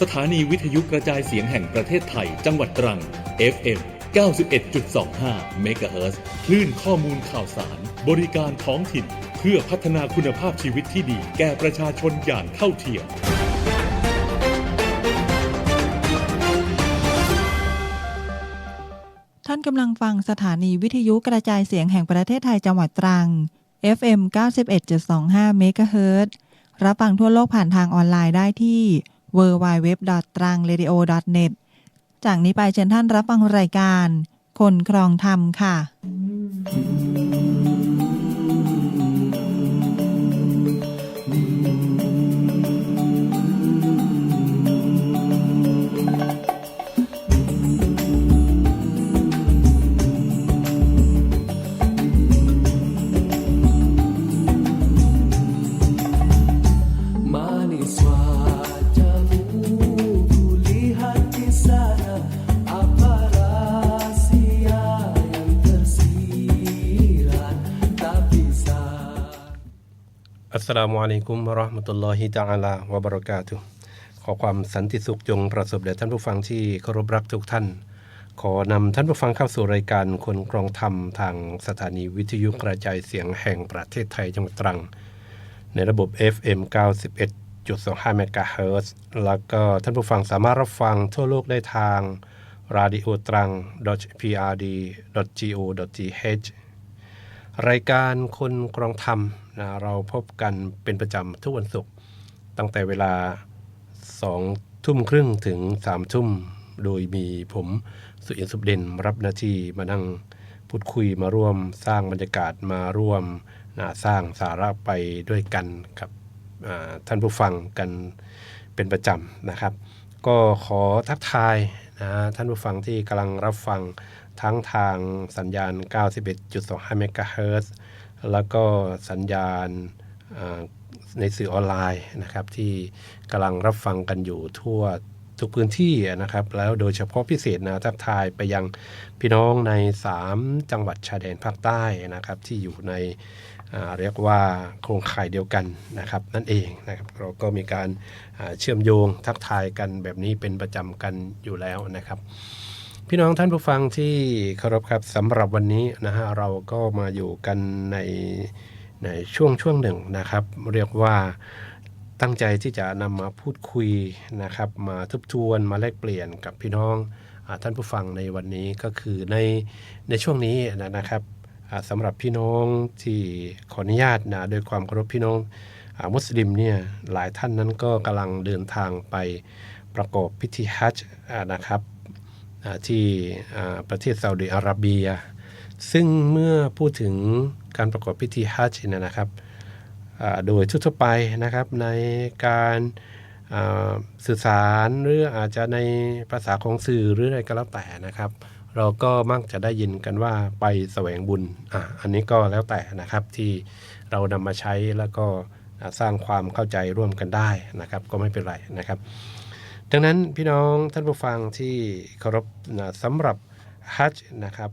สถานีวิทยุกระจายเสียงแห่งประเทศไทย จังหวัดตรัง FM 91.25 เมกะเฮิรตซ์คลื่นข้อมูลข่าวสาร บริการท้องถิ่น เพื่อพัฒนาคุณภาพชีวิตที่ดี แก่ประชาชนอย่างเท่าเทียม ท่านกำลังฟังสถานีวิทยุกระจายเสียงแห่งประเทศไทยจังหวัดตรัง FM 91.25 เมกะเฮิรตซ์รับฟังทั่วโลกผ่านทางออนไลน์ได้ที่ www.trangradio.net จากนี้ไปเชิญท่านรับฟังรายการ คนครองธรรมค่ะ สลามุอะลัยกุมราะห์มะตุลลอฮิตะอาลาวะบะเราะกาตุขอความสันติสุขจงประสบแด่ท่านผู้ฟังที่เคารพรักทุกท่าน ขอนำท่านผู้ฟังเข้าสู่รายการคนกรองธรรมทางสถานีวิทยุกระจายเสียงแห่งประเทศไทยจังหวัดตรัง ในระบบ FM 91.25เมกะเฮิรตซ์แล้วก็ท่านผู้ฟังสามารถรับฟังทั่วโลกได้ทาง radio ตรัง .prd.go.th รายการคนกรองธรรม นะเราพบกันเป็นประจำทุกวันศุกร์ตั้งแต่เวลา2ทุ่มครึ่งถึง3ทุ่ม โดยมีผมสุเอินทร์สุบเด่นรับหน้าที่มานั่งพูดคุยมาร่วมสร้างบรรยากาศมาร่วมนะสร้างสาระไปด้วยกันกับท่านผู้ฟังกันเป็นประจำนะครับ ก็ขอทักทายนะท่านผู้ฟังที่กำลังรับฟังทั้งทางสัญญาณ 91.25เมกะเฮิรตซ์ แล้วก็สัญญาณในสื่อออนไลน์นะครับที่กำลังรับฟังกันอยู่ทั่วทุกพื้นที่นะครับ แล้วโดยเฉพาะพิเศษนะทักทายไปยังพี่น้องใน 3 จังหวัดชายแดนภาคใต้นะครับ ที่อยู่ในเรียกว่าโครงข่ายเดียวกันนะครับ นั่นเองนะครับเราก็มีการเชื่อมโยงทักทายกันแบบนี้เป็นประจำกันอยู่แล้วนะครับ พี่น้องท่านผู้ฟังที่เคารพครับสำหรับวันนี้นะฮะเราก็มาอยู่กันในในช่วงช่วงหนึ่งนะครับ เรียกว่าตั้งใจที่จะนำมาพูดคุยนะครับ มาทบทวนมาแลกเปลี่ยนกับพี่น้องท่านผู้ฟังในวันนี้ก็คือในในช่วงนี้นะนะครับสำหรับพี่น้องที่ขออนุญาตนะโดยความเคารพพี่น้องอมุสลิมเนี่ยหลายท่านนั้นก็กำลังเดินทางไปประกอบพิธีฮัจญ์นะครับ ที่ประเทศซาอุดิอาระเบีย ซึ่งเมื่อพูดถึงการประกอบพิธีฮัจญ์เนี่ยนะครับโดยทั่วไปนะครับในการสื่อสารหรืออาจจะในภาษาของสื่อหรืออะไรก็แล้วแต่นะครับ เราก็มักจะได้ยินกันว่าไปแสวงบุญอะอันนี้ก็แล้วแต่นะครับที่เรานำมาใช้แล้วก็สร้างความเข้าใจร่วมกันได้นะครับ ก็ไม่เป็นไรนะครับ ดังนั้นพี่น้องท่านผู้ฟังที่เคารพนะสำหรับฮัจนะครับ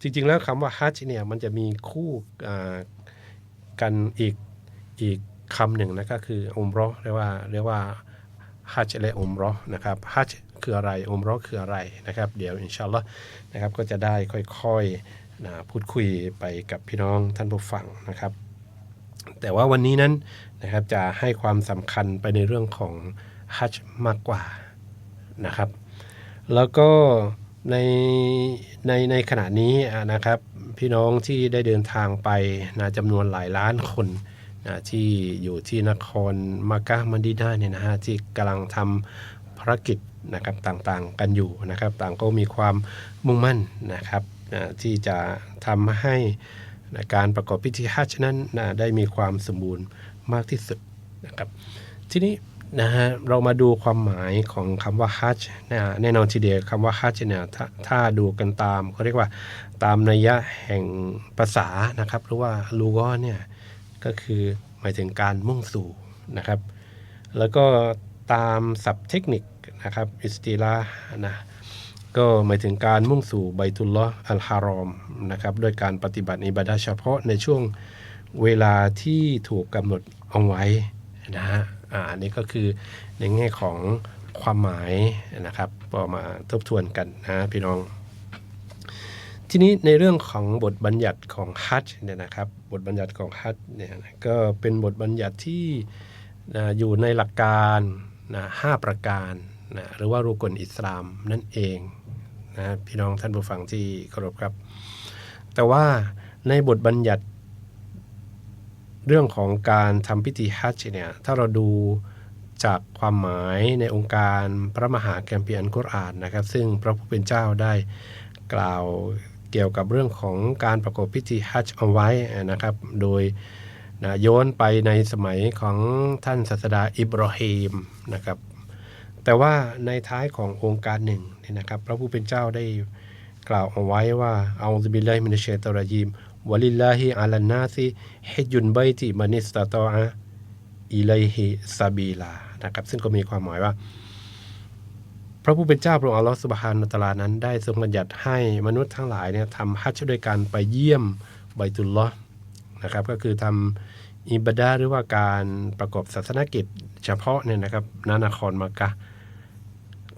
จริงๆแล้วคำว่าฮัจเนี่ยมันจะมีคู่กันอีกอีกคำหนึ่งนะก็คืออุมรอเรียกว่าเรียกว่าฮัจและอุมรอนะครับฮัจคืออะไรอุมรอคืออะไรนะครับ เดี๋ยวอินชาอัลลอฮ์นะครับก็จะได้ค่อยๆนะพูดคุยไปกับพี่น้องท่านผู้ฟังนะครับ แต่ว่าวันนี้นั้นนะครับจะให้ความสำคัญไปในเรื่องของ ฮัจมากกว่านะครับ แล้วก็ในในในขณะนี้นะครับพี่น้องที่ได้เดินทางไปนะจำนวนหลายล้านคนนะที่อยู่ที่นครมักกะมันดีนาเนี่ยนะฮะที่กำลังทำภารกิจนะครับต่างๆกันอยู่นะครับ ต่างก็มีความมุ่งมั่นนะครับนะที่จะทำให้นะการประกอบพิธีฮัจญ์นั้นนะได้มีความสมบูรณ์มากที่สุดนะครับ ทีนี้ นะฮะเรามาดูความหมายของคำว่าฮัจนะแน่นอนทีเดียวคำว่าฮัจเนี่ยถ้าถ้าดูกันตามเขาเรียกว่าตามนัยยะแห่งภาษานะครับ หรือว่าลูกอเนี่ยก็คือหมายถึงการมุ่งสู่นะครับ แล้วก็ตามศัพท์เทคนิคนะครับอิสติลานะก็หมายถึงการมุ่งสู่ไบตุลลออัลฮารอมนะครับด้วยการปฏิบัติอิบาดะห์เฉพาะในช่วงเวลาที่ถูกกำหนดเอาไว้นะฮะ อันนี้ก็คือในแง่ของความหมายนะครับก็มาทบทวนกันนะพี่น้อง ทีนี้ในเรื่องของบทบัญญัติของฮัจเนี่ยนะครับบทบัญญัติของฮัจเนี่ยก็เป็นบทบัญญัติที่อยู่ในหลักการนะห้าประการนะหรือว่ารูกลอิสลามนั่นเองนะพี่น้องท่านผู้ฟังที่เคารพครับ แต่ว่าในบทบัญญัติ เรื่องของการทำพิธีฮัจญ์เนี่ยถ้าเราดูจากความหมายในองค์การพระมหาคัมภีร์อัลกุรอานนะครับ ซึ่งพระผู้เป็นเจ้าได้กล่าวเกี่ยวกับเรื่องของการประกอบพิธีฮัจญ์เอาไว้นะครับ โดยนะโยนไปในสมัยของท่านศาสดาอิบราฮิมนะครับ แต่ว่าในท้ายขององค์การหนึ่งเนี่ยนะครับ พระผู้เป็นเจ้าได้กล่าวเอาไว้ว่าเอาซิบิลลาฮิมินัชตอรจีม วลิลลาฮิอาลันาซิฮิจุนไบติมันิสตาตออะอิไลฮิซาบีลานะครับ ซึ่งก็มีความหมายว่า พระผู้เป็นเจ้าพระองค์อัลลอฮฺสุบฮานุตะอาลานั้น ได้ทรงบัญญัติให้มนุษย์ทั้งหลายเนี่ยทำฮัจญ์ด้วยการไปเยี่ยมไบตุลลอฮ์นะครับ ก็คือทำอิบดะหรือว่าการประกอบศาสนกิจเฉพาะเนี่ยนะครับนานครมักกะ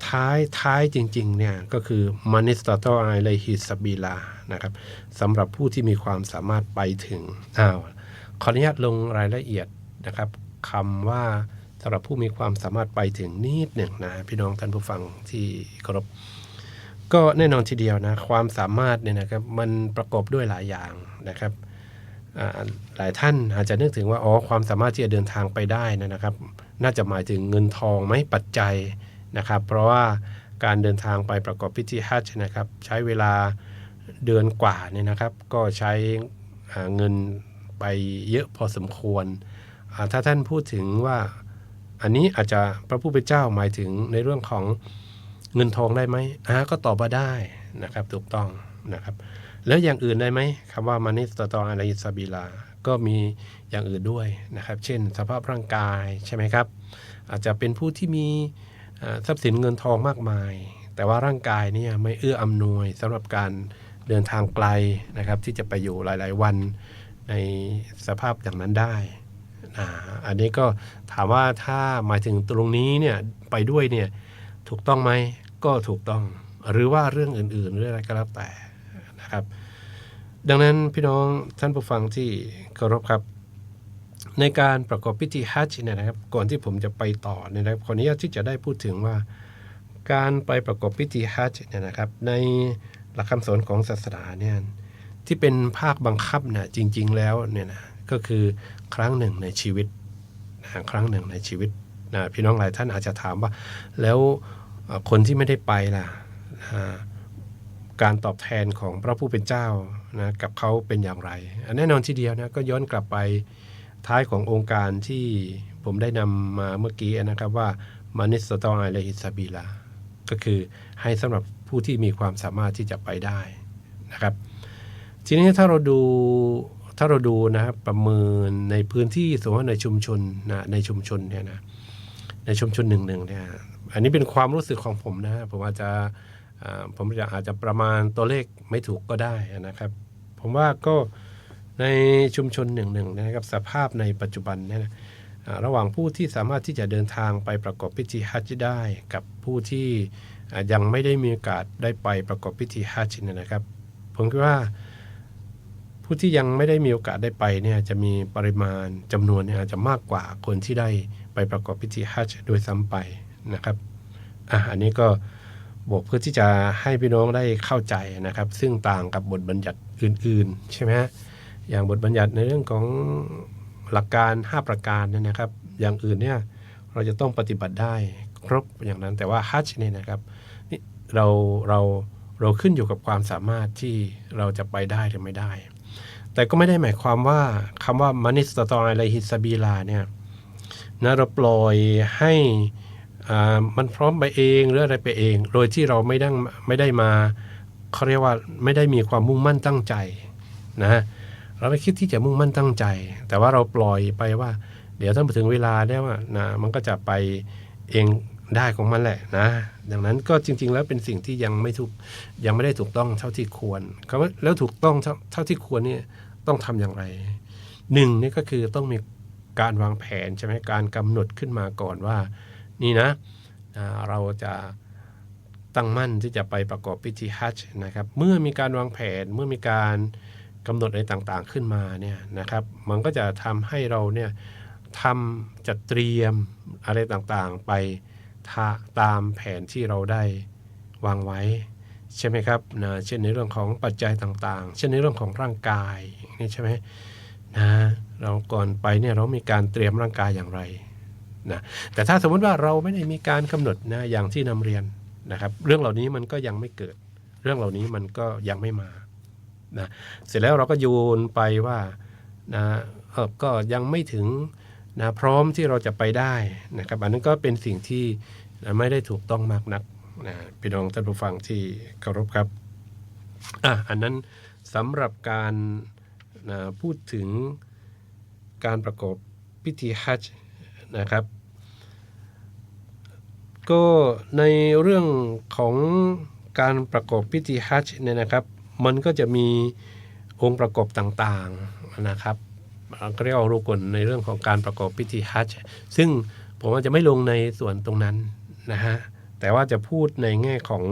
ท้ายท้ายจริงๆเนี่ยก็คือมานิสตาโตไอเลฮิสบีลานะครับ สำหรับผู้ที่มีความสามารถไปถึงอ้าวขออนุญาตลงรายละเอียดนะครับคำว่าสำหรับผู้มีความสามารถไปถึงนิดหนึ่งนะพี่น้องท่านผู้ฟังที่เคารพก็แน่นอนทีเดียวนะความสามารถเนี่ยนะครับมันประกอบด้วยหลายอย่างนะครับหลายท่านอาจจะนึกถึงว่าอ๋อความสามารถที่จะเดินทางไปได้นยนะครับ น่าจะหมายถึงเงินทองไหมปัจจัยนะครับ เพราะว่าการเดินทางไปประกอบพิธีฮัจญ์นะครับ ใช้เวลา เดือนกว่าเนี่ยนะครับ ก็ใช้เงินไปเยอะพอสมควร ถ้าท่านพูดถึงว่าอันนี้อาจจะพระผู้เป็นเจ้าหมายถึงในเรื่องของเงินทองได้ไหมอ่าก็ตอบว่าได้นะครับถูกต้องนะครับ แล้วอย่างอื่นได้ไหมคำว่ามานิสตตองอะลัยฮิสซาบิลา ก็มีอย่างอื่นด้วยนะครับ เช่น สภาพร่างกายใช่ไหมครับ อาจจะเป็นผู้ที่มีทรัพย์สินเงินทองมากมาย แต่ว่าร่างกายเนี่ยไม่เอื้ออำนวยสำหรับการเเดินทางไกลนะครับที่จะไปอยู่หลาย ๆ วันในสภาพอย่างนั้นได้อ่าอันนี้ก็ถามว่าถ้าหมายถึงตรงนี้เนี่ยไปด้วยเนี่ยถูกต้องไหมก็ถูกต้อง หรือว่าเรื่องอื่นๆเรื่องอะไรก็แล้วแต่นะครับ ดังนั้นพี่น้องท่านผู้ฟังที่เคารพครับ ในการประกอบพิธีฮัจญ์เนี่ยนะครับ ก่อนที่ผมจะไปต่อเนี่ยนะครับขออนุญาตที่จะได้พูดถึงว่า การไปประกอบพิธีฮัจญ์เนี่ยนะครับ ใน หลักคำสอนของศาสนาเนี่ยที่เป็นภาคบังคับเนี่ยจริง ๆ แล้วเนี่ยนะก็คือครั้งหนึ่งในชีวิตนะครั้งหนึ่งในชีวิตนะพี่น้องหลายท่านอาจจะถามว่า แล้วคนที่ไม่ได้ไปล่ะการตอบแทนของพระผู้เป็นเจ้านะกับเขาเป็นอย่างไร แน่นอนทีเดียวนะก็ย้อนกลับไปท้ายขององค์การที่ผมได้นำมาเมื่อกี้นะครับว่ามานิสตองไอเลฮิสบิลา ก็คือให้สำหรับ ผู้ที่มีความสามารถที่จะไปได้นะครับ ทีนี้ถ้าเราดูถ้าเราดูนะครับประเมินในพื้นที่สมมติว่าในชุมชนนะในชุมชนเนี่ยนะในชุมชนหนึ่งหนึ่งเนี่ยอันนี้เป็นความรู้สึกของผมนะผมอาจจะอ่าผมจะอาจจะประมาณตัวเลขไม่ถูกก็ได้นะครับ ผมว่าก็ในชุมชนหนึ่งหนึ่งนะครับสภาพในปัจจุบันเนี่ยนะระหว่างผู้ที่สามารถที่จะเดินทางไปประกอบพิธีฮัจญ์ได้ กับผู้ที่ ยังไม่ได้มีโอกาสได้ไปประกอบพิธีฮัจญ์เนี่ยนะครับ ผมคิดว่าผู้ที่ยังไม่ได้มีโอกาสได้ไปเนี่ยจะมีปริมาณจำนวนเนี่ยอาจจะมากกว่าคนที่ได้ไปประกอบพิธีฮัจญ์โดยซ้ำไปนะครับอะอันนี้ก็บอกเพื่อที่จะให้พี่น้องได้เข้าใจนะครับ ซึ่งต่างกับบทบัญญัติอื่น ๆ ใช่ไหมฮะอย่างบทบัญญัติในเรื่องของหลักการ 5 ประการเนี่ยนะครับ อย่างอื่นเนี่ยเราจะต้องปฏิบัติได้ครบอย่างนั้นแต่ว่าฮัจญ์เนี่ยนะครับ เราเราเราขึ้นอยู่กับความสามารถที่เราจะไปได้หรือไม่ได้ แต่ก็ไม่ได้หมายความว่าคำว่ามานิสตตองอะไรฮิสบีลาเนี่ยนะเราปล่อยให้อ่ามันพร้อมไปเองหรืออะไรไปเอง โดยที่เราไม่ได้ไม่ได้มาเขาเรียกว่าไม่ได้มีความมุ่งมั่นตั้งใจนะเราไม่คิดที่จะมุ่งมั่นตั้งใจ แต่ว่าเราปล่อยไปว่า เดี๋ยวถ้าถึงเวลาได้ว่านะมันก็จะไปเอง ได้ของมันแหละนะ ดังนั้นก็จริง ๆ แล้วเป็นสิ่งที่ยังไม่ถูกยังไม่ได้ถูกต้องเท่าที่ควรคำว่าแล้วถูกต้องเท่าที่ควรเนี่ยต้องทำอย่างไรหนึ่งนี่ก็คือต้องมีการวางแผนใช่ไหมการกำหนดขึ้นมาก่อนว่า นี่นะเราจะตั้งมั่นที่จะไปประกอบพิธีฮัจญ์นะครับ เมื่อมีการวางแผนเมื่อมีการกำหนดอะไรต่างๆขึ้นมาเนี่ยนะครับ มันก็จะทำให้เราเนี่ยทำจัดเตรียมอะไรต่างๆไป ตามแผนที่เราได้วางไว้ ใช่ไหมครับนะเช่นในเรื่องของปัจจัยต่างๆ เช่นในเรื่องของร่างกายนี่ใช่ไหมนะเราก่อนไปเนี่ยเรามีการเตรียมร่างกายอย่างไรนะแต่ถ้าสมมติว่าเราไม่ได้มีการกำหนดนะอย่างที่นำเรียนนะครับ เรื่องเหล่านี้มันก็ยังไม่เกิด เรื่องเหล่านี้มันก็ยังไม่มานะเสร็จแล้วเราก็โยนไปว่านะก็ยังไม่ถึง นะพร้อมที่เราจะไปได้นะครับอันนั้นก็เป็นสิ่งที่ไม่ได้ถูกต้องมากนักนะพี่น้องท่านผู้ฟังที่เคารพครับอะอันนั้นสำหรับการนะพูดถึงการประกอบพิธีฮัจญ์นะครับ ก็ในเรื่องของการประกอบพิธีฮัจญ์เนี่ยนะครับ มันก็จะมีองค์ประกอบต่างๆนะครับ เรียกว่ารูกลในเรื่องของการประกอบพิธีฮัจญ์ซึ่งผมอาจจะไม่ลงในส่วนตรงนั้นนะฮะแต่ว่าจะพูดในแง่ของ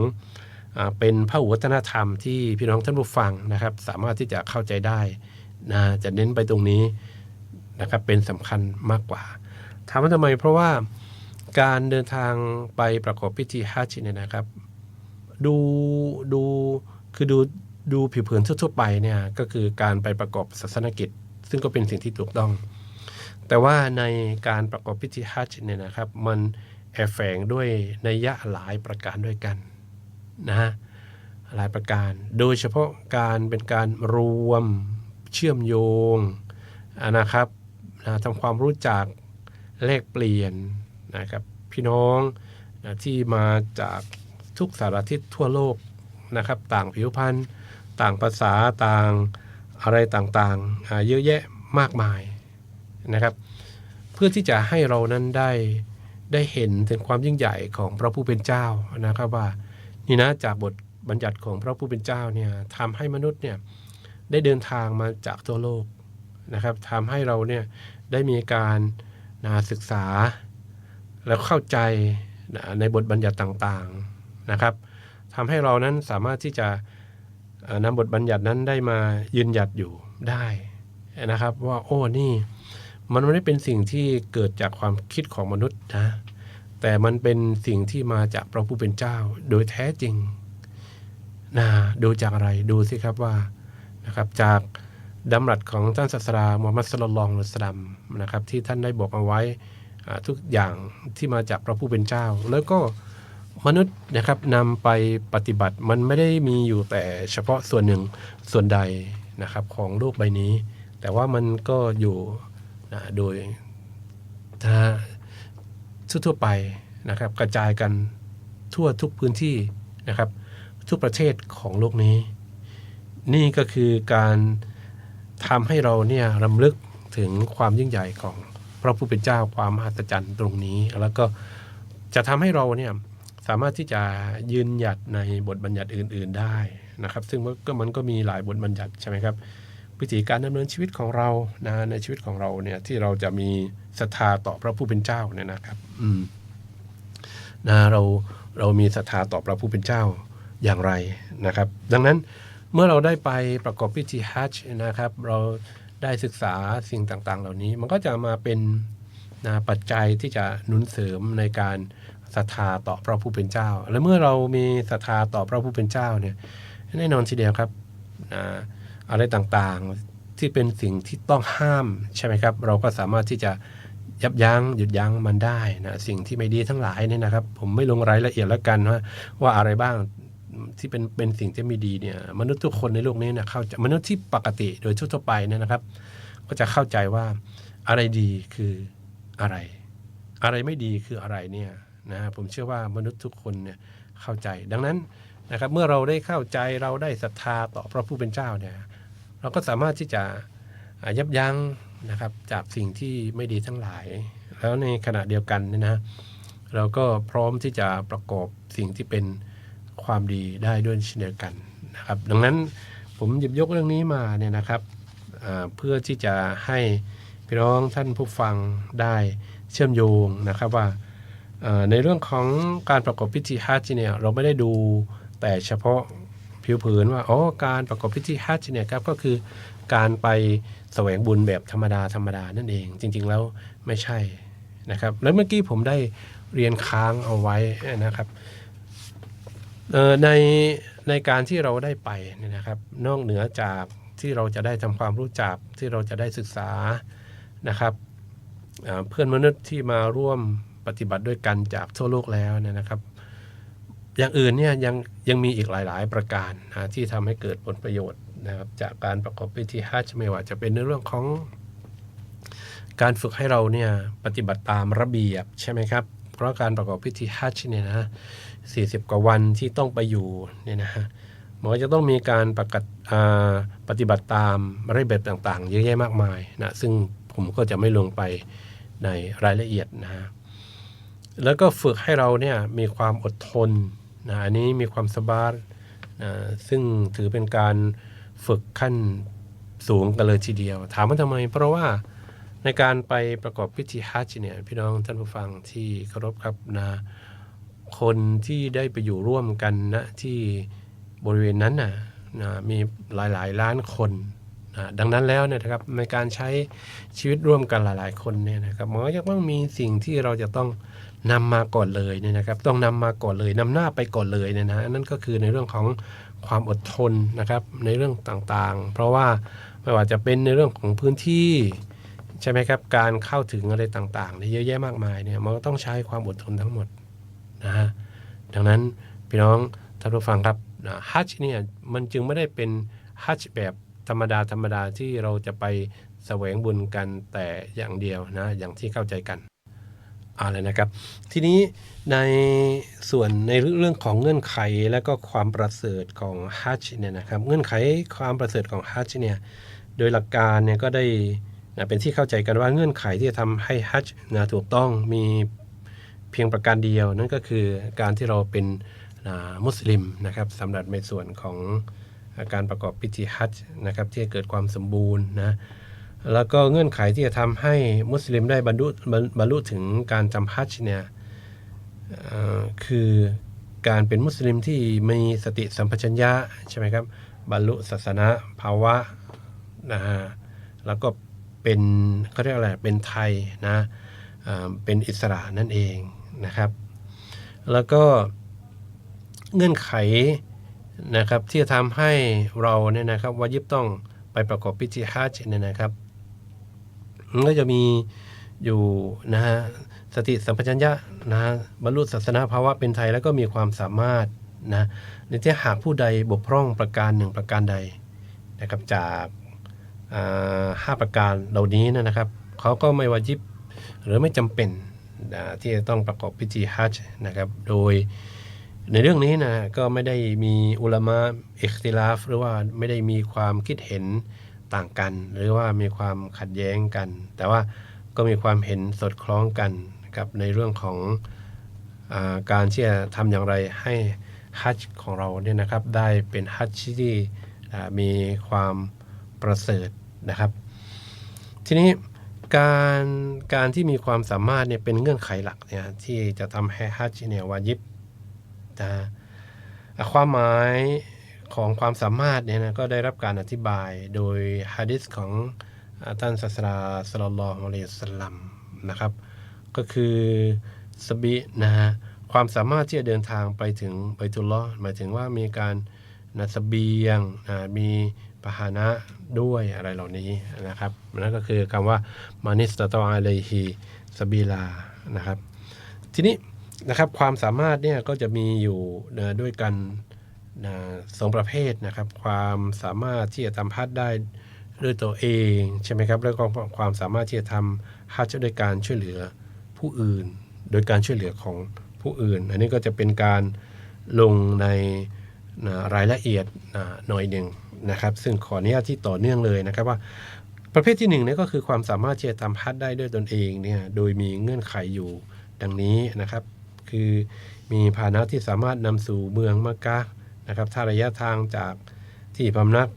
อเป็นพระวัฒนธรรมที่พี่น้องท่านผู้ฟังนะครับ สามารถที่จะเข้าใจได้นะจะเน้นไปตรงนี้นะครับเป็นสำคัญมากกว่าถามว่าทำไมเพราะว่าการเดินทางไปประกอบพิธีฮัจญ์เนี่ยนะครับ ดูดูคือดูดูผิวเผินทั่วๆไปเนี่ยก็คือการไปประกอบศาสนกิจ ซึ่งก็เป็นสิ่งที่ถูกต้อง แต่ว่าในการประกอบพิธีฮัจญ์เนี่ยนะครับ มันแอบแฝงด้วยนัยยะหลายประการด้วยกันนะฮะหลายประการ โดยเฉพาะการเป็นการรวมเชื่อมโยงนะครับนะทำความรู้จักแลกเปลี่ยนนะครับพี่น้องนะที่มาจากทุกสารทิศทั่วโลกนะครับ ต่างผิวพรรณต่างภาษาต่าง อะไรต่างๆ เยอะแยะมากมายนะครับ เพื่อที่จะให้เรานั้นได้ได้เห็นถึงความยิ่งใหญ่ของพระผู้เป็นเจ้านะครับว่านี่นะจากบทบัญญัติของพระผู้เป็นเจ้าเนี่ยทำให้มนุษย์เนี่ยได้เดินทางมาจากทั่วโลกนะครับทำให้เราเนี่ยได้มีการนะศึกษา แล้วเข้าใจนะในบทบัญญัติต่างๆนะครับทำให้เรานั้นสามารถที่จะ นำบทบัญญัตินั้นได้มายืนหยัดอยู่ได้นะครับ ว่าโอ้นี่ มันไม่ได้เป็นสิ่งที่เกิดจากความคิดของมนุษย์นะแต่มันเป็นสิ่งที่มาจากพระผู้เป็นเจ้า โดยแท้จริงนะดูจากอะไรดูสิครับว่านะครับจากดำรัสของท่านศาสดามูฮัมมัดสลลัลลอฮุอะลัยฮิวะสัลลัมนะครับที่ท่านได้บอกเอาไว้ทุกอย่างที่มาจากพระผู้เป็นเจ้า แล้วก็ มนุษย์นะครับนำไปปฏิบัติมันไม่ได้มีอยู่แต่เฉพาะส่วนหนึ่งส่วนใดนะครับของโลกใบนี้ แต่ว่ามันก็อยู่นะโดยถ้าทั่วไปนะครับ กระจายกันทั่วทุกพื้นที่นะครับ ทุกประเทศของโลกนี้ นี่ก็คือการทำให้เราเนี่ยรำลึกถึงความยิ่งใหญ่ของพระผู้เป็นเจ้าความมหัศจรรย์ตรงนี้ แล้วก็จะทำให้เราเนี่ย สามารถที่จะยืนหยัดในบทบัญญัติอื่น ๆได้นะครับ ซึ่งมันก็มันก็มีหลายบทบัญญัติใช่ไหมครับวิธีการดำเนินชีวิตของเรานะในชีวิตของเราเนี่ยที่เราจะมีศรัทธาต่อพระผู้เป็นเจ้าเนี่ยนะครับ อืมนะเราเรามีศรัทธาต่อพระผู้เป็นเจ้าอย่างไรนะครับ ดังนั้นเมื่อเราได้ไปประกอบพิธีฮัจญ์นะครับ เราได้ศึกษาสิ่งต่างๆ เหล่านี้ มันก็จะมาเป็นนะปัจจัยที่จะหนุนเสริมในการ ศรัทธาต่อพระผู้เป็นเจ้า และเมื่อเรามีศรัทธาต่อพระผู้เป็นเจ้าเนี่ยแน่นอนทีเดียวครับนะอะไรต่างๆที่เป็นสิ่งที่ต้องห้ามใช่ไหมครับ เราก็สามารถที่จะยับยั้งหยุดยั้งมันได้นะสิ่งที่ไม่ดีทั้งหลายเนี่ยนะครับ ผมไม่ลงรายละเอียดแล้วกันว่าว่าอะไรบ้างที่เป็นเป็นสิ่งที่ไม่ดีเนี่ยมนุษย์ทุกคนในโลกนี้เนี่ยเข้าใจมนุษย์ที่ปกติโดยทั่วๆไปเนี่ยนะครับ ก็จะเข้าใจว่าอะไรดีคืออะไร อะไรไม่ดีคืออะไรเนี่ย นะผมเชื่อว่ามนุษย์ทุกคนเนี่ยเข้าใจ ดังนั้นนะครับเมื่อเราได้เข้าใจเราได้ศรัทธาต่อพระผู้เป็นเจ้าเนี่ยเราก็สามารถที่จะยับยั้งนะครับจากสิ่งที่ไม่ดีทั้งหลาย แล้วในขณะเดียวกันเนี่ยนะเราก็พร้อมที่จะประกอบสิ่งที่เป็นความดีได้ด้วยเช่นเดียวกันนะครับดังนั้นผมหยิบยกเรื่องนี้มาเนี่ยนะครับเพื่อที่จะให้พี่น้องท่านผู้ฟังได้เชื่อมโยงนะครับว่า ในเรื่องของการประกอบพิธีฮัจญ์เนี่ยเราไม่ได้ดูแต่เฉพาะผิวเผินว่าอ๋อการประกอบพิธีฮัจญ์เนี่ยครับก็คือการไปแสวงบุญแบบธรรมดาธรรมดานั่นเอง จริง ๆ แล้วไม่ใช่นะครับ แล้วเมื่อกี้ผมได้เรียนค้างเอาไว้นะครับในในการที่เราได้ไปเนี่ยนะครับ นอกเหนือจากที่เราจะได้ทำความรู้จักที่เราจะได้ศึกษานะครับเพื่อนมนุษย์ที่มาร่วม ปฏิบัติด้วยกันจากทั่วโลกแล้วเนี่ยนะครับ อย่างอื่นเนี่ยยังยังมีอีกหลาย ๆ ประการนะที่ทำให้เกิดผลประโยชน์นะครับจากการประกอบพิธีฮัจญ์ไม่ว่าจะเป็นในเรื่องของการฝึกให้เราเนี่ยปฏิบัติตามระเบียบใช่ไหมครับ เพราะการประกอบพิธีฮัจญ์เนี่ยนะ40กว่าวันที่ต้องไปอยู่เนี่ยนะฮะมันก็จะต้องมีการประกาศปฏิบัติตามระเบียบต่างๆ เยอะแยะมากมายนะซึ่งผมก็จะไม่ลงไปในรายละเอียดนะฮะ แล้วก็ฝึกให้เราเนี่ยมีความอดทนนะอันนี้มีความสบายนะซึ่งถือเป็นการฝึกขั้นสูงกันเลยทีเดียว ถามว่าทำไม เพราะว่าในการไปประกอบพิธีฮัจญ์เนี่ยพี่น้องท่านผู้ฟังที่เคารพครับนะคนที่ได้ไปอยู่ร่วมกันนะที่บริเวณนั้นนะนะมีหลายๆ ล้านคนนะดังนั้นแล้วเนี่ยนะครับในการใช้ชีวิตร่วมกันหลาย ๆ คนเนี่ยนะครับมันก็จะต้องมีสิ่งที่เราจะต้อง นำมาก่อนเลยเนี่ยนะครับ ต้องนำมาก่อนเลยนำหน้าไปก่อนเลยเนี่ยนะนั่นก็คือในเรื่องของความอดทนนะครับในเรื่องต่างๆ เพราะว่าไม่ว่าจะเป็นในเรื่องของพื้นที่ใช่ไหมครับการเข้าถึงอะไรต่างๆเนี่ยเยอะแยะมากมายเนี่ยมันก็ต้องใช้ความอดทนทั้งหมดนะฮะดังนั้นพี่น้องท่านผู้ฟังครับฮัจเนี่ยมันจึงไม่ได้เป็นฮัจแบบธรรมดาธรรมดาที่เราจะไปแสวงบุญกันแต่อย่างเดียวนะอย่างที่เข้าใจกัน อาเลยนะครับ ทีนี้ในส่วนในเรื่องของเงื่อนไขและก็ความประเสริฐของฮัจญ์เนี่ยนะครับเงื่อนไขความประเสริฐของฮัจญ์เนี่ยโดยหลักการเนี่ยก็ได้นะเป็นที่เข้าใจกันว่าเงื่อนไขที่จะทำให้ฮัจญ์นะถูกต้องมีเพียงประการเดียว นั่นก็คือการที่เราเป็นนะมุสลิมนะครับสำหรับในส่วนของการประกอบพิธีฮัจญ์นะครับที่เกิดความสมบูรณ์นะ แล้วก็เงื่อนไขที่จะทำให้มุสลิมได้บรรลุบรรลุถึงการจำฮัจญ์เนี่ยคือการเป็นมุสลิมที่มีสติสัมปชัญญะใช่ไหมครับบรรลุศาสนาภาวะนะฮะแล้วก็เป็นเขาเรียกอะไรเป็นไทยนะเป็นอิสระนั่นเองนะครับ แล้วก็เงื่อนไขนะครับที่จะทำให้เราเนี่ยนะครับว่ายิบต้องไปประกอบพิธีฮัจญ์เนี่ยนะครับ ก็จะมีอยู่นะฮะสติสัมปชัญญะนะฮะบรรลุศาสนาภาวะเป็นไทยแล้วก็มีความสามารถนะในที่หากผู้ใดบกพร่องประการหนึ่งประการใดนะครับจากห้าประการเหล่านี้นะครับเขาก็ไม่วาจิบหรือไม่จำเป็นนะที่จะต้องประกอบพิธีฮัจญ์นะครับโดยในเรื่องนี้นะก็ไม่ได้มีอุลามะอิคติลาฟ หรือว่าไม่ได้มีความคิดเห็น ต่างกัน หรือว่ามีความขัดแย้งกัน แต่ว่าก็มีความเห็นสอดคล้องกันกับในเรื่องของอการที่จะทำอย่างไรให้ฮัจของเราเนี่ยนะครับได้เป็นฮัจที่มีความประเสริฐนะครับ ทีนี้การการที่มีความสามารถเนี่ยเป็นเงื่อนไขหลักเนี่ยที่จะทำให้ฮัจเนี่ยวาญิบนะความหมาย ของความสามารถเนี่ยนะก็ได้รับการอธิบายโดยฮะดิษของท่านศาสดาสลลัลลอฮุอะลัยสลัมนะครับ ก็คือสบินะฮะความสามารถที่จะเดินทางไปถึงไบตุลลอฮ์หมายถึงว่ามีการนะเสบียงนะมีพาหนะด้วยอะไรเหล่านี้นะครับนั่นก็คือคำว่ามานิสตตออะลัยฮิสบีลานะครับ ทีนี้นะครับความสามารถเนี่ยก็จะมีอยู่นะด้วยกัน นะสองประเภทนะครับ ความสามารถที่จะทำฮัจญ์ได้ด้วยตัวเองใช่ไหมครับ แล้วก็ความสามารถที่จะทำฮัจญ์ด้วยการช่วยเหลือผู้อื่น โดยการช่วยเหลือของผู้อื่น อันนี้ก็จะเป็นการลงในนะรายละเอียดนะหน่อยหนึ่งนะครับ ซึ่งขออนุญาตที่ต่อเนื่องเลยนะครับว่าประเภทที่หนึ่งนี่ก็คือความสามารถที่จะทำฮัจญ์ได้ด้วยตนเองเนี่ยโดยมีเงื่อนไขอยู่ดังนี้นะครับ คือมีพาหนะที่สามารถนำสู่เมืองมักกะ นะครับถ้าระยะทางจากที่พำนัก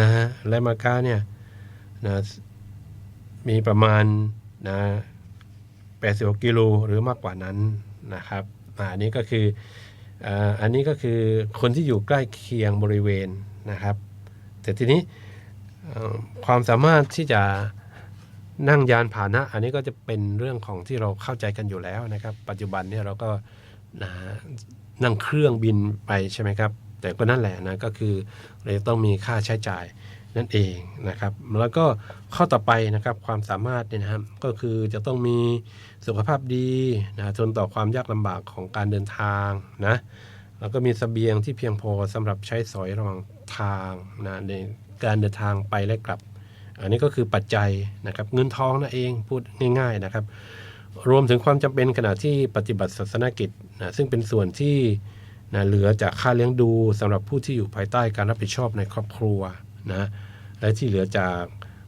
นะฮะและมักกะเนี่ยนะมีประมาณนะ80กิโลหรือมากกว่านั้นนะครับอันนี้ก็คืออันนี้ก็คือคนที่อยู่ใกล้เคียงบริเวณนะครับ แต่ทีนี้ความสามารถที่จะนั่งยานพาหนะ อันนี้ก็จะเป็นเรื่องของที่เราเข้าใจกันอยู่แล้วนะครับ ปัจจุบันเนี่ยเราก็นะ นั่งเครื่องบินไปใช่ไหมครับ แต่ก็นั่นแหละนะก็คือเราต้องมีค่าใช้จ่ายนั่นเองนะครับ แล้วก็ข้อต่อไปนะครับความสามารถเนี่ยนะครับก็คือจะต้องมีสุขภาพดีนะทนต่อความยากลำบากของการเดินทางนะแล้วก็มีเสบียงที่เพียงพอสำหรับใช้สอยระหว่างทางนะในการเดินทางไปและกลับ อันนี้ก็คือปัจจัยนะครับเงินทองนั่นเองพูดง่าย ๆนะครับ รวมถึงความจำเป็นขณะที่ปฏิบัติศาสนกิจ นะซึ่งเป็นส่วนที่นะเหลือจากค่าเลี้ยงดูสำหรับผู้ที่อยู่ภายใต้การรับผิดชอบในครอบครัวนะและที่เหลือจาก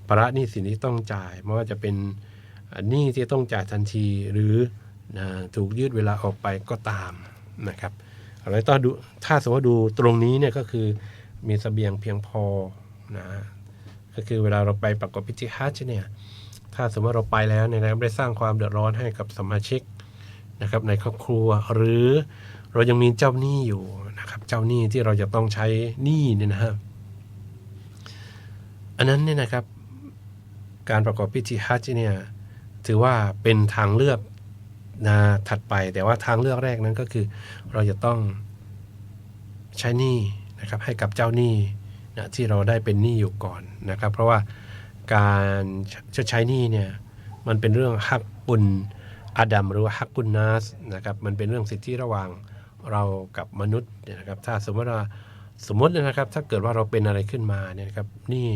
ภาระหนี้สินที่ต้องจ่ายไม่ว่าจะเป็นหนี้ที่ต้องจ่ายทันทีหรือนะถูกยืดเวลาออกไปก็ตามนะครับอะไรต้อดูถ้าสมมติว่าดูตรงนี้เนี่ยก็คือมีเสบียงเพียงพอนะก็คือเวลาเราไปประกอบพิธีฮัจญ์เนี่ยถ้าสมมติเราไปแล้วเนี่ยนะครับได้สร้างความเดือดร้อนให้กับสมาชิก นะครับในครอบครัว หรือเรายังมีเจ้าหนี้อยู่นะครับเจ้าหนี้ที่เราจะต้องใช้หนี้เนี่ยนะฮะอันนั้นเนี่ยนะครับ การประกอบพิธีฮัจญ์เนี่ยถือว่าเป็นทางเลือกนะถัดไป แต่ว่าทางเลือกแรกนั้นก็คือ เราจะต้องใช้หนี้นะครับให้กับเจ้าหนี้นะที่เราได้เป็นหนี้อยู่ก่อนนะครับ เพราะว่าการชดใช้หนี้เนี่ยมันเป็นเรื่องฮักกุล อาดัมหรือว่าฮักกุลนาสนะครับมันเป็นเรื่องสิทธิระหว่างเรากับมนุษย์นะครับถ้าสมมติว่าสมมตินะครับ ถ้าเกิดว่าเราเป็นอะไรขึ้นมาเนี่ยครับนี่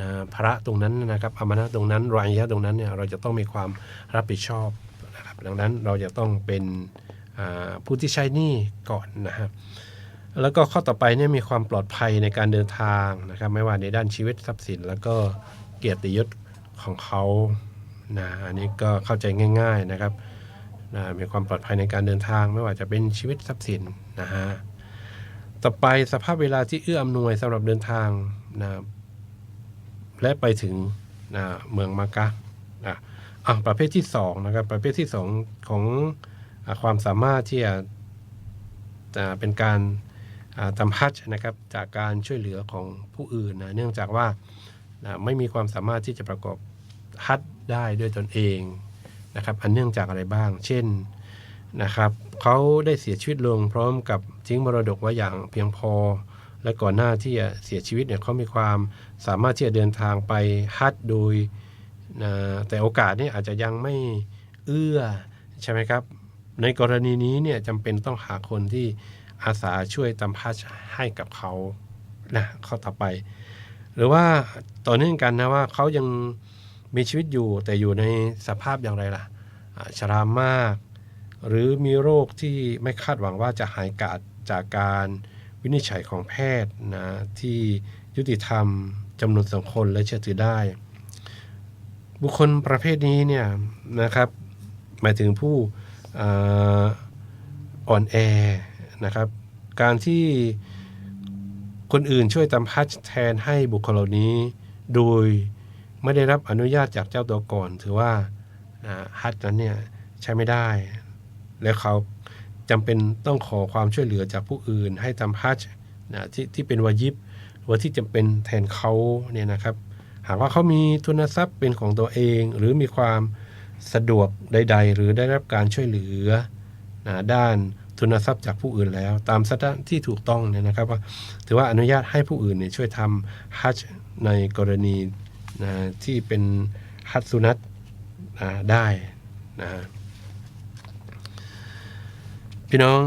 นะพระตรงนั้นนะครับอามานะตรงนั้นรายยะตรงนั้นเนี่ยเราจะต้องมีความรับผิดชอบนะครับดังนั้นเราจะต้องเป็นผู้ที่ใช้หนี้ก่อนนะครับแล้วก็ข้อต่อไปเนี่ยมีความปลอดภัยในการเดินทางนะครับ ไม่ว่าในด้านชีวิตทรัพย์สิน แล้วก็เกียรติยศของเขา นะอันนี้ก็เข้าใจง่าย ๆนะครับนะมีความปลอดภัยในการเดินทางไม่ว่าจะเป็นชีวิตทรัพย์สินนะฮะต่อไปสภาพเวลาที่เอื้ออำนวยสำหรับเดินทางนะและไปถึงนะเมืองมากะอะอะประเภทที่สองนะครับประเภทที่สองของอความสามารถที่จะจะเป็นการทำฮัจนะครับจากการช่วยเหลือของผู้อื่นนะเนื่องจากว่านะไม่มีความสามารถที่จะประกอบฮัจ ได้ด้วยตนเองนะครับ อันเนื่องจากอะไรบ้าง เช่นนะครับเขาได้เสียชีวิตลงพร้อมกับทิ้งมรดกไว้อย่างเพียงพอ และก่อนหน้าที่จะเสียชีวิตเนี่ยเขามีความสามารถที่จะเดินทางไปฮัจญ์โดยนะแต่โอกาสนี่อาจจะยังไม่เอื้อใช่ไหมครับ ในกรณีนี้เนี่ยจำเป็นต้องหาคนที่อาสาช่วยทำพัชให้กับเขานะข้อต่อไป หรือว่าต่อเนื่องกันนะว่าเขายัง มีชีวิตอยู่แต่อยู่ในสภาพอย่างไรล่ะชรามาก หรือมีโรคที่ไม่คาดหวังว่าจะหายกาดจากการวินิจฉัยของแพทย์นะที่ยุติธรรมจำนวนสองคนและเชื่อถือได้ บุคคลประเภทนี้เนี่ยนะครับหมายถึงผู้อ่อนแอนะครับ การที่คนอื่นช่วยทำฮัจญ์แทนให้บุคคลเหล่านี้ โดย ไม่ได้รับอนุญาตจากเจ้าตัวก่อน ถือว่าฮัจนั้นเนี่ยใช้ไม่ได้ และเขาจำเป็นต้องขอความช่วยเหลือจากผู้อื่น ให้ทำฮัจนะที่ที่เป็นวายิบหรือว่าที่จำเป็นแทนเขาเนี่ยนะครับ หากว่าเขามีทุนทรัพย์เป็นของตัวเอง หรือมีความสะดวกใด ๆ หรือได้รับการช่วยเหลือนะด้านทุนทรัพย์จากผู้อื่นแล้ว ตามสถานที่ถูกต้องเนี่ยนะครับว่าถือว่าอนุญาตให้ผู้อื่นเนี่ยช่วยทำฮัจในกรณี นะที่เป็นฮัจญ์สุนัตนะได้นะพี่น้อง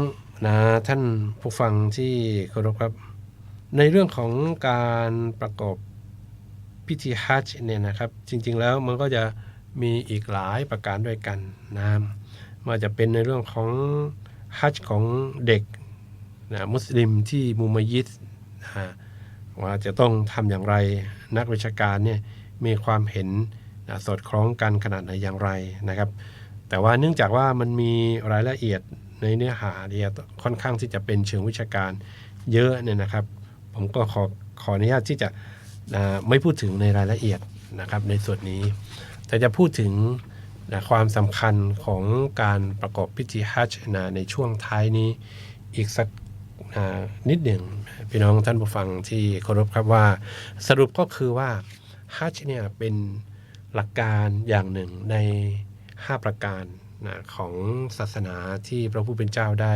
นะท่านผู้ฟังที่เคารพครับ ในเรื่องของการประกอบพิธีฮัจเนี่ยนะครับ จริง ๆ แล้วมันก็จะมีอีกหลายประการด้วยกันนะไมันจะเป็นในเรื่องของฮัจของเด็กนะมุสลิมที่มุมัยยิดนะว่าจะต้องทำอย่างไรนักวิชาการเนี่ย มีความเห็นนะสอดคล้องกันขนาดไหนอย่างไรนะครับ แต่ว่าเนื่องจากว่ามันมีรายละเอียดในเนื้อหาเนี่ยค่อนข้างที่จะเป็นเชิงวิชาการเยอะเนี่ยนะครับ ผมก็ขอขออนุญาตที่จะนะไม่พูดถึงในรายละเอียดนะครับในส่วนนี้ แต่จะพูดถึงนะความสำคัญของการประกอบพิธีฮัจญ์นะในช่วงท้ายนี้อีกสักนะนิดหนึ่งพี่น้องท่านผู้ฟังที่เคารพครับว่าสรุปก็คือว่า ฮัจญ์เนี่ยเป็นหลักการอย่างหนึ่งใน 5 ประการนะของศาสนาที่พระผู้เป็นเจ้าได้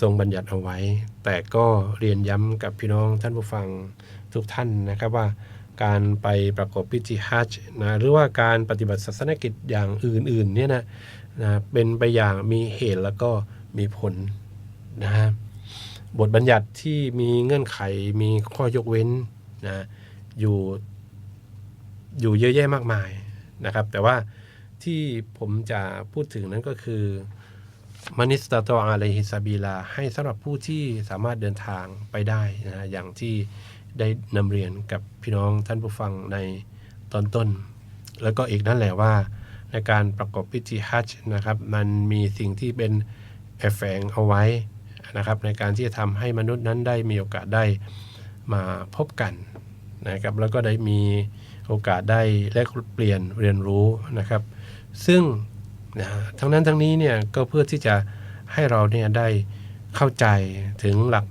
ทรงบัญญัติเอาไว้ แต่ก็เรียนย้ำกับพี่น้องท่านผู้ฟังทุกท่านนะครับว่าการไปประกอบพิธีฮัจญ์นะหรือว่าการปฏิบัติศาสนกิจอย่างอื่นๆเนี่ยนะนะเป็นไปอย่างมีเหตุแล้วก็มีผลนะฮะบทบัญญัติที่มีเงื่อนไขมีข้อยกเว้นนะอยู่ อยู่เยอะแยะมากมายนะครับ แต่ว่าที่ผมจะพูดถึงนั้นก็คือมานิสตาตออาเลฮิซาบีลา ให้สำหรับผู้ที่สามารถเดินทางไปได้นะฮะอย่างที่ได้นำเรียนกับพี่น้องท่านผู้ฟังในตอนต้น แล้วก็อีกนั่นแหละว่า ในการประกอบพิธีฮัจญ์นะครับ มันมีสิ่งที่เป็นแอบแฝงเอาไว้นะครับ ในการที่จะทำให้มนุษย์นั้นได้มีโอกาสได้มาพบกันนะครับแล้วก็ได้มี โอกาสได้แลกเปลี่ยนเรียนรู้นะครับ ซึ่งนะทั้งนั้นทั้งนี้เนี่ยก็เพื่อที่จะให้เราเนี่ยได้เข้าใจถึงหลัก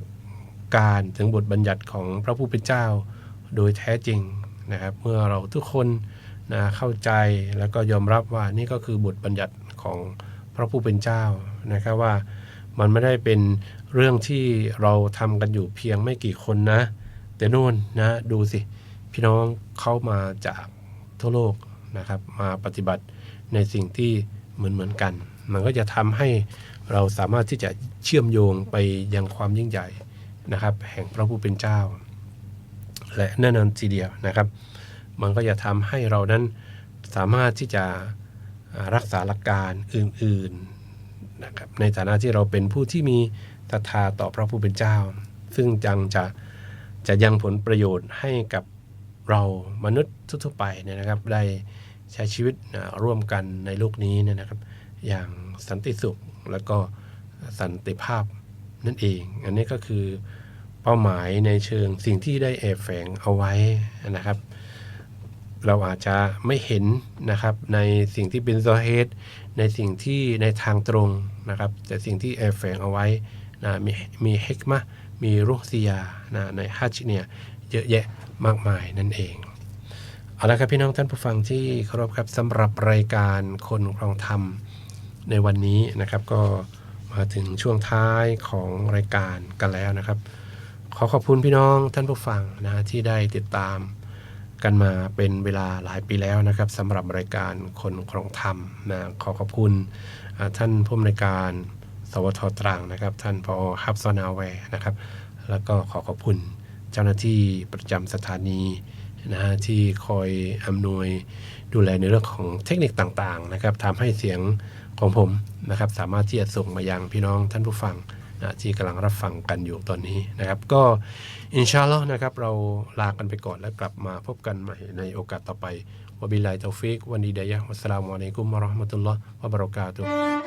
การถึงบทบัญญัติของพระผู้เป็นเจ้าโดยแท้จริงนะครับ เมื่อเราทุกคนนะเข้าใจแล้วก็ยอมรับว่านี่ก็คือบทบัญญัติของพระผู้เป็นเจ้านะครับว่ามันไม่ได้เป็นเรื่องที่เราทำกันอยู่เพียงไม่กี่คนนะ แต่โน่นนะดูสิ พี่น้องเข้ามาจากทั่วโลกนะครับ มาปฏิบัติในสิ่งที่เหมือนเหมือนกัน มันก็จะทำให้เราสามารถที่จะเชื่อมโยงไปยังความยิ่งใหญ่นะครับ แห่งพระผู้เป็นเจ้า และแน่นอนทีเดียวนะครับ มันก็จะทำให้เรานั้นสามารถที่จะรักษาหลักการอื่นๆนะครับในฐานะที่เราเป็นผู้ที่มีศรัทธาต่อพระผู้เป็นเจ้า ซึ่งจังจะจะยังผลประโยชน์ให้กับ เรามนุษย์ทั่วไปเนี่ยนะครับ ได้ใช้ชีวิตร่วมกันในโลกนี้เนี่ยนะครับ อย่างสันติสุขแล้วก็สันติภาพนั่นเอง อันนี้ก็คือเป้าหมายในเชิงสิ่งที่ได้แอบแฝงเอาไว้นะครับ เราอาจจะไม่เห็นนะครับในสิ่งที่เป็นซอเฮดในสิ่งที่ในทางตรงนะครับ แต่สิ่งที่แอบแฝงเอาไว้นะมีมีเฮกมะมีรุกซียานะในฮัจเนี่ยเยอะแยะ มากมายนั่นเอง เอาละครับพี่น้องท่านผู้ฟังที่เคารพครับสำหรับรายการคนครองธรรมในวันนี้นะครับ ก็มาถึงช่วงท้ายของรายการกันแล้วนะครับ ขอขอบคุณพี่น้องท่านผู้ฟังนะที่ได้ติดตามกันมาเป็นเวลาหลายปีแล้วนะครับสำหรับรายการคนครองธรรมนะขอขอบคุณท่านผู้อำนวยการ สวทตรังนะครับ ท่านพอฮับซอนาแวร์นะครับ แล้วก็ขอขอบคุณ จ้าหน้าที่ประจำสถานีนะฮะที่คอยอำนวยดูแลในเรื่องของเทคนิคต่างๆนะครับทำให้เสียงของผมนะครับ สามารถที่จะส่งมายังพี่น้องท่านผู้ฟังนะที่กำลังรับฟังกันอยู่ตอนนี้นะครับ ก็อินชาอัลลอฮ์นะครับ เราลากันไปก่อนแล้วกลับมาพบกันใหม่ในโอกาสต่อไปวบิลลาฮิตอฟิกวันดีดายะวัสสลามุอะลัยกุมวะเราะห์มะตุลลอฮ์วะบะเราะกาตุฮ์